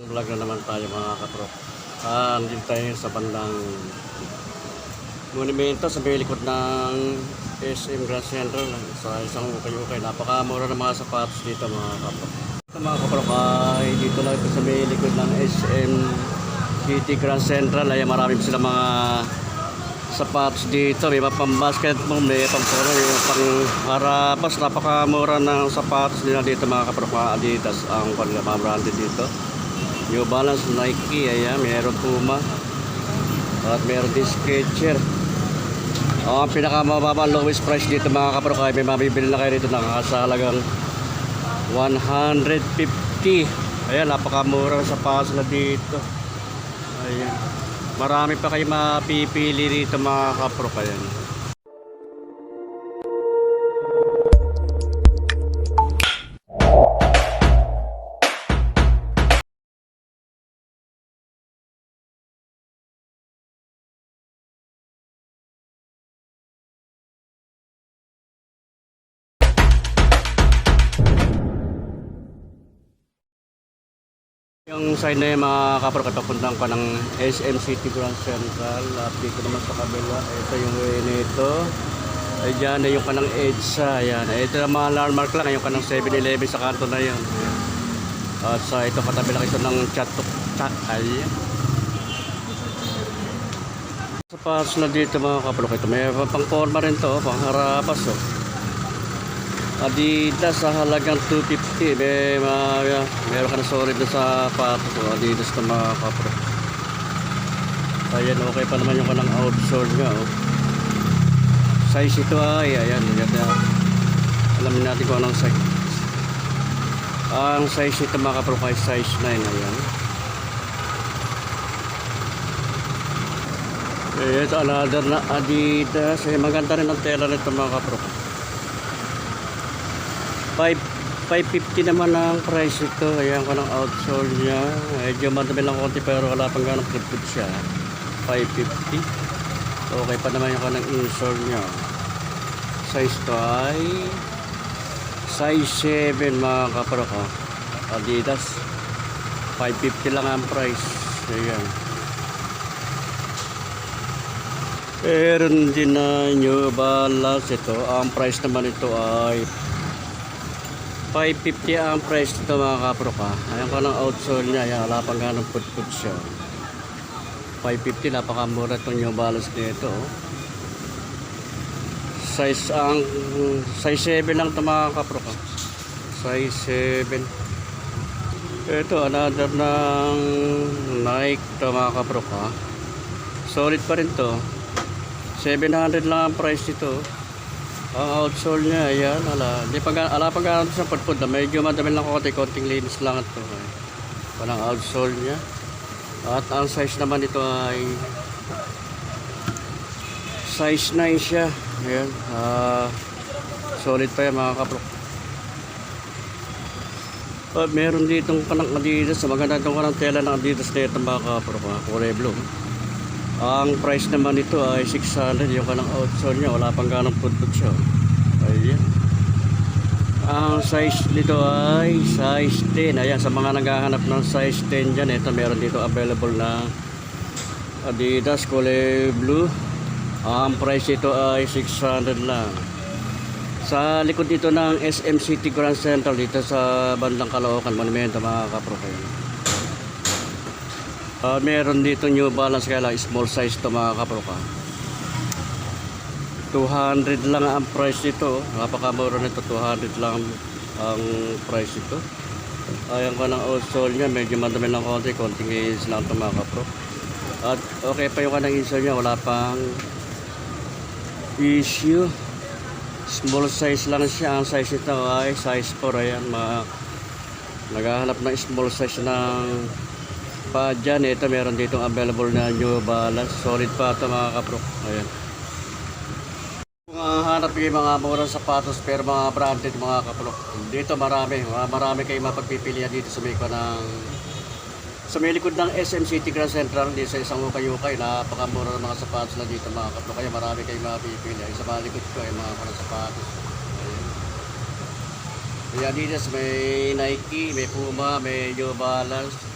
Vlog na naman tayo mga kapro. Ah, nandito tayo sa bandang monumento sa may likod ng SM Grand Central sa isang ukay-ukay. Napakamura ng mga sapatos dito mga kapro. Ito mga kapro ay dito lang ito sa may likod ng SM City Grand Central. Ay marami sila mga sapatos dito. May pang basketball, may pang polo, may pang harapas. Napakamura ng sapatos nila dito mga kapro. Mga Adidas ang kanila mga branded dito. New Balance, Nike, ayan, meron Puma. At meron din Skechers. Ang pinakamababa lowest price dito mga kapro kaya may mabibili na kayo dito nakakasalagang 150. Ayan, napakamura sa paso na dito. Ayan. Marami pa kayo mapipili dito mga kapro kaya. Yung sign na yung mga kapro katapuntan ka ng SM City Grand Central. At dito naman sa kabila ito yung way nito. Ay dyan na yung kanang EDSA ayan. Ito yung mga landmark lang yung kanang 7-Eleven sa kanto na yun. At sa ito katabi lang ito ng chatok chat ayan sa pass na dito mga kapro ito may pang forma rin to pang harapas oh Adidas sa halagang 250 may mga meron ka na solid na sa patos so Adidas na mga kapro. Ayan okay pa naman yung kanang outsole nga oh. size ito ay ayan ayan na alamin natin kung anong size. Ang size ito mga kapro kay size 9 ayan. Eh, ito another na Adidas. Eh, maganda rin ang tela nito mga kapro 5 550 naman ang price ito. Ayan ko ng outsole niya. Medyo madami lang konti pero wala pang ganong putput siya. 550. Okay pa naman yung kanang insole niya. Size to ay size 7 mga kapro ko. Adidas. 550 lang ang price. Ayan. Meron din na New Balance ito. Ang price naman ito ay 550 ang price nito mga kapro ka. Ayan ko ng outsole niya. Ayan, wala pang ganong put-put siya. 550, napakamura itong New Balance nito. Oh. Size ang size 7 lang ito mga kapro ka. Size 7. Ito, another ng Nike ito mga kapro ka. Solid pa rin to. 700 lang ang price nito. Ang outsole niya, ayan, ala. Di pa ga- ala pa ganun sa putput na medyo madami lang konti, konting linis lang ito. Eh. Parang outsole niya. At ang size naman ito ay size 9 siya. Ayan. ah solid pa yan mga kapro. At meron ditong kanang Adidas. Maganda itong kanang tela ng Adidas dito mga kapro. Mga kulay blue. Ang price naman nito ay 600 yung kanang outsole niya. Wala pang ganong putput siya. Ayan. Ang size nito ay size 10. Ayan, sa mga naghahanap ng size 10 dyan, ito meron dito available na Adidas kulay blue. Ang price ito ay 600 lang. Sa likod dito ng SM City Grand Central dito sa bandang Caloocan Monumento mga kapro Ah, meron dito New Balance kaya lang small size to mga kaproka. 200 lang ang price nito. Napakamura nito. 200 lang ang price nito. Ayan ko ng outsole niya. Medyo madami lang konti. Konting is lang ito mga kapro. At okay pa yung kanang insole niya. Wala pang issue. Small size lang siya. Ang size nito ay size 4. Ayan mga naghahanap ng small size ng pa dyan, ito meron dito available na New Balance. Solid pa ito mga kapro. Ayan. Kung uh, hanap kayo mga murang sapatos pero mga branded mga kapro. Dito marami. Marami kayo mapagpipilian dito sa may ko ng sa may likod ng SM City Grand Central dito sa isang ukay-ukay napakamura ng mga sapatos na dito mga kapro kaya marami kayong mapipili sa mga likod ko ay mga mga sapatos. May Adidas, may Nike, may Puma, may New Balance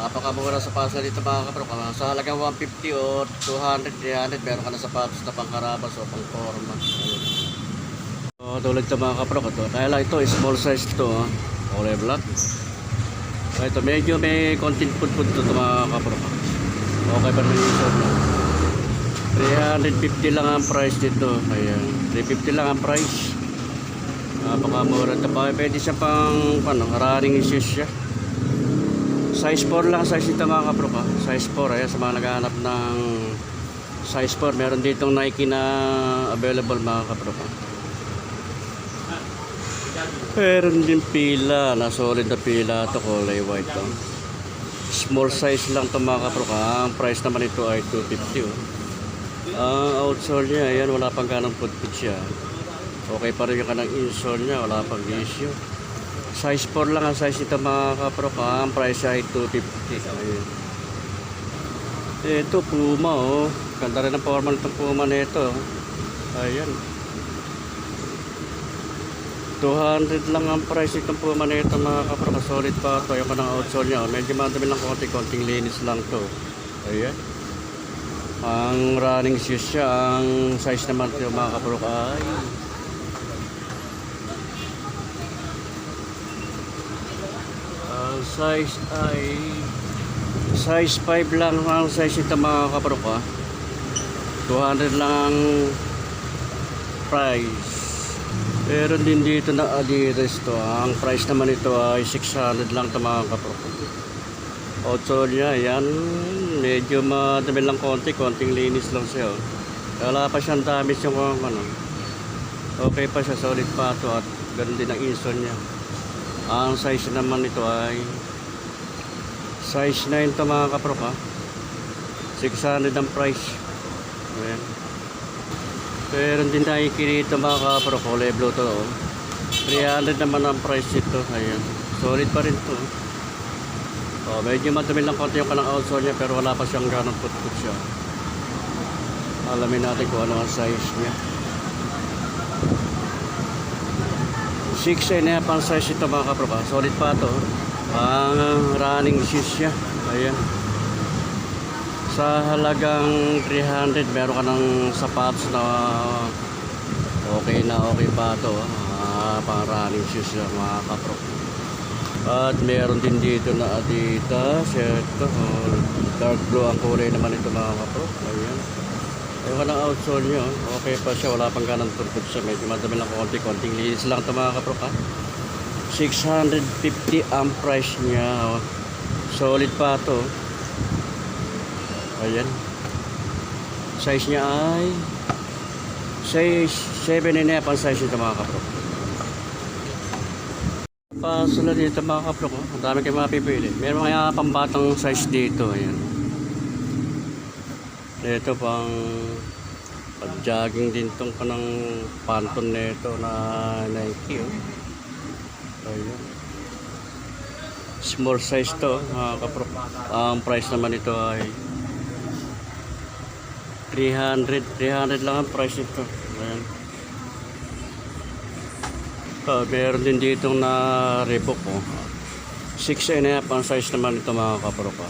Napakamura sa pasa dito mga kaprok. Ah, Sa halagang 150 o 200, 300, meron ka na sapatos na pangkarabas o pang forma. Ayun. So, tulad sa mga kaprok ito. Kaya lang ito, small size ito. Ah. Kulay black. So, ito, medyo may konting pudpud ito mga kaprok. ah. Okay pa rin short. 350 lang ang price dito. Ayan. 350 lang ang price. Napakamura ito pa. Pwede siya pang ano, running shoes siya. Size 4 lang size nito mga kaprok ha. Size 4 ayan sa mga naghahanap ng size 4 meron ditong Nike na available mga kaprok ha. Meron din pila na solid na pila to kulay white to. Small size lang to mga kaprok ha. Ang price naman ito ay 250 oh. Ang outsole niya ayan wala pang ganang putput siya. Okay pa rin yung kanang insole niya wala pang issue. Size 4 lang ang size nito mga kaprok ha. Ang price ay 250. Ayun. Ito Puma oh. Ganda rin ang forma nitong Puma nito. Ayan. 200 lang ang price nitong Puma nito mga kaprok. Solid pa ito. Yung kanang outsole niya. oh. Medyo madami lang konti. Konting linis lang to. Ayan. Ang running shoes siya. Ang size naman ito mga kaprok ay Ang size ay size 5 lang ang size ito mga kaprok ha. 200 lang ang price. Pero din dito na Adidas to. Ang price naman ito ay 600 lang ito mga kaprok. Outsole niya, yan. Medyo madami lang konti. Konting linis lang siya. oh. Wala pa siyang damage yung ano. Okay pa siya. Solid pa ito at ganun din ang insole niya. Ang size naman nito ay size 9 to mga kaprok ha. 600 ang price. Ayan. Pero din tayo kinito mga kaprok. Kulay blue to. Oh. 300 naman ang price nito. Ayan. Solid pa rin to. Oh, medyo madumi lang konti yung kanang outsole niya pero wala pa siyang ganong put-put siya. Alamin natin kung ano ang size niya. 6 and a half ang size ito mga kaproba. Solid pa to. Ang running shoes siya. Ayan. Sa halagang 300, meron ka ng sapatos na okay na okay pa to. Ah, pang running shoes siya mga kaproba. At meron din dito na Adidas. Ito, oh, dark blue ang kulay naman ito mga kaproba. Ayan. Yung kanang outsole nyo, okay pa siya, wala pang ganang turpot siya. Medyo madami lang konti, konting linis lang ito mga kaprok ha. 650 ang price niya. oh. Solid pa to. Ayan. Size niya ay size 7 and half ang size nito mga kaprok. Pasunod dito mga kaprok, oh. ang dami kayo mapipili. Meron mga pambatang size dito. Ayan. Ito pang pag-jogging din tong kanang panton nito na Nike oh. Ayun. Small size to, mga kapro. Ang price naman ito ay 300, 300 lang ang price nito. Ayan. Uh, meron din dito na Reebok oh. 6 and a half ang size naman ito mga kapro ka.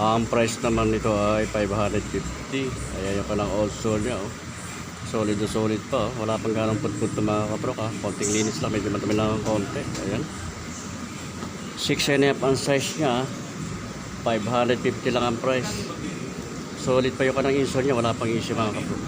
Ang price naman nito ay 550. Ayan yung kanang old sole niya. Oh. Solid na solid pa. Oh. Wala pang ganang putput na mga kaprok. Ha. Konting linis lang. Medyo madami lang ang konti. Ayan. 6 and ang size niya. 550 lang ang price. Solid pa yung kanang insole niya. Wala pang issue mga kaprok.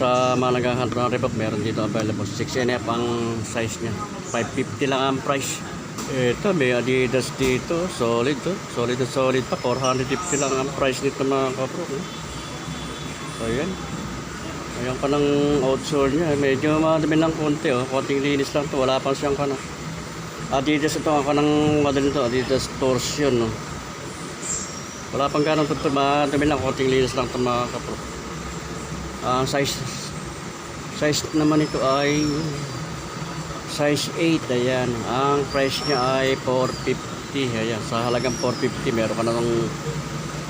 Sa mga naghahanap ng Reebok, meron dito available. 6 and ang size niya. 550 lang ang price. Ito, may Adidas dito. Solid to. Solid na solid pa. 450 lang ang price nito mga kapro. Eh. Ayan. Ayan pa ng outsole niya. Medyo madami lang konti. Oh. Konting linis lang to. Wala pa siyang kana. Adidas ito. Ako ng madali to. Adidas torsion. No? Wala pang ganun to. Madami lang. Konting linis lang to mga kapro. Ang size size naman ito ay size 8 ayan ang price niya ay 450 ayan sa halagang 450 meron ka na ng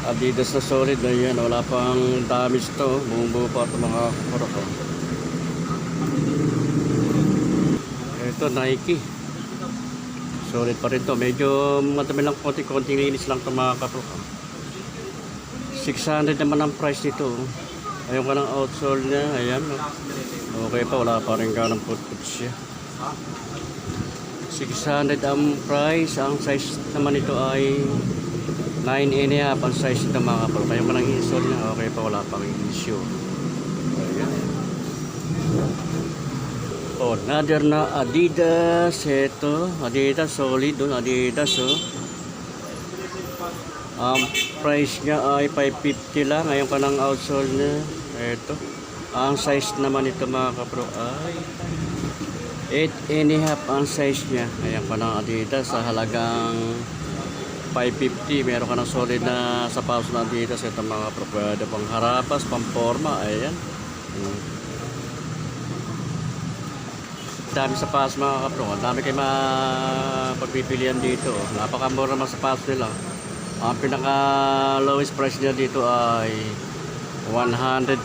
Adidas na solid ayan wala pang damage to buong buo pa ito mga kurok oh. ito Nike Solid pa rin to. Medyo madami lang konti-konting linis lang to mga kapro. 600 naman ang price nito. oh. Ayun ka ng outsole niya. Ayan. Okay pa. Wala pa rin ka ng put-put siya. 600 ang price. Ang size naman nito ay 9 and a half ang size nito mga kapro. Kaya ka ng insole niya. Okay pa. Wala pa rin issue. Ayan. Oh, another na Adidas. Ito, Adidas solid doon, Adidas oh. Ang price niya ay 550 lang. Ngayon ka ng outsole niya. Ito. Ang size naman nito mga kapro ay 8 and a half ang size niya. Ngayon ka ng Adidas sa halagang 550. Meron ka ng solid na sapatos na Adidas. Ito mga kapro. Pwede pang harapas, pang forma. Ayan. Hmm dami sa pass mga kapro. Dami kayo mapagpipilian dito. Napakamura naman sa pass nila. Ang pinaka lowest price niya dito ay 150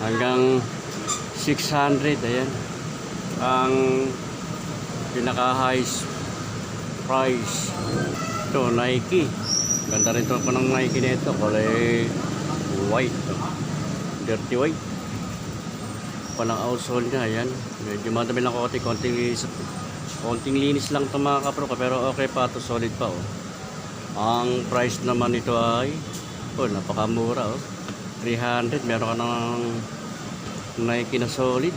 hanggang 600. Ayan. Ang pinaka highest price. Ito, Nike. Ganda rin ito po ng Nike nito. Kulay white. Dirty white palang outsole niya ayan medyo madami lang konti konting linis konting linis lang ito mga kapro pero okay pa to solid pa oh ang price naman nito ay oh napakamura oh 300 meron ka ng Nike na solid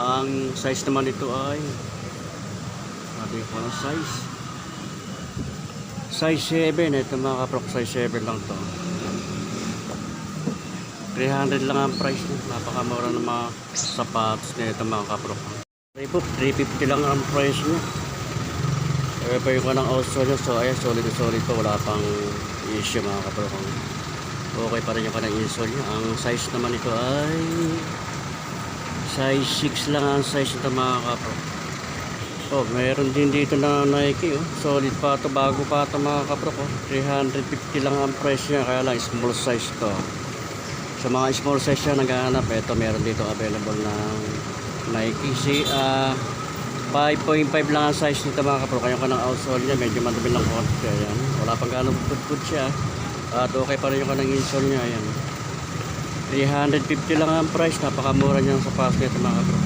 ang size naman nito ay sabi ko na size size 7 ito mga kapro size 7 lang to 300 lang ang price niya. Napakamura ng mga sapatos na ito mga kapro. Reebok, 350 lang ang price niya. Eh, pa yung outsole niya. So, ayan, solid solid pa. Wala pang issue mga kapro. Okay pa rin yung kanang insole niya. Ang size naman ito ay size 6 lang ang size nito mga kapro. Oh, meron din dito na Nike, oh. Solid pa to, bago pa to mga kapro ko. 350 lang ang price niya, kaya lang small size to. Sa mga small size siya naghahanap, ito meron dito available na Nike. Si, ah, 5.5 lang ang size nito mga kapro. Kaya ka ng outsole niya, medyo madumi lang konti. Ayan. Wala pang gano'ng good siya. At okay pa rin yung kanang insole niya. Ayan. 350 lang ang price. Napakamura niya sa pass nito mga kapro.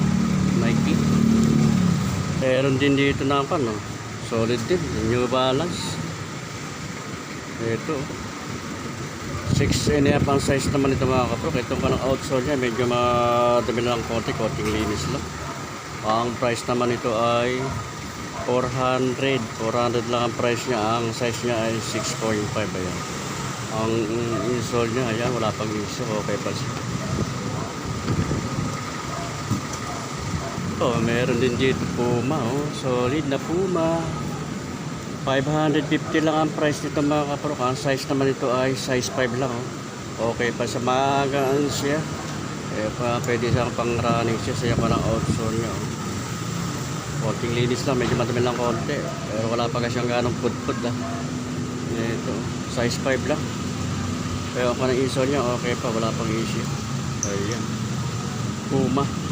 Nike. Meron din dito na pa, no? Solid din. New Balance. Ito. 6 and a half ang size naman ito mga kapro. Ito pa ng outsole niya. Medyo madami lang konti. Konting linis lang. Ang price naman ito ay 400. 400 lang ang price niya. Ang size niya ay 6.5. Ayan. Ang insole niya, ayan, wala pang issue. Okay pa siya. Oh, meron din dito Puma, oh. Solid na Puma. 550 lang ang price nito mga kapro. Ang size naman ito ay size 5 lang, oh. Okay pa sa magaan siya. Eh, pa, pwede siyang pang running siya. Saya pa ng outsole niya, oh. Konting linis lang, medyo madami lang konti. Pero wala pa kasi siyang ganong pud-pud ah. Ito, size 5 lang. Pero kung ang insole niya, okay pa, wala pang issue. Ayan. Puma.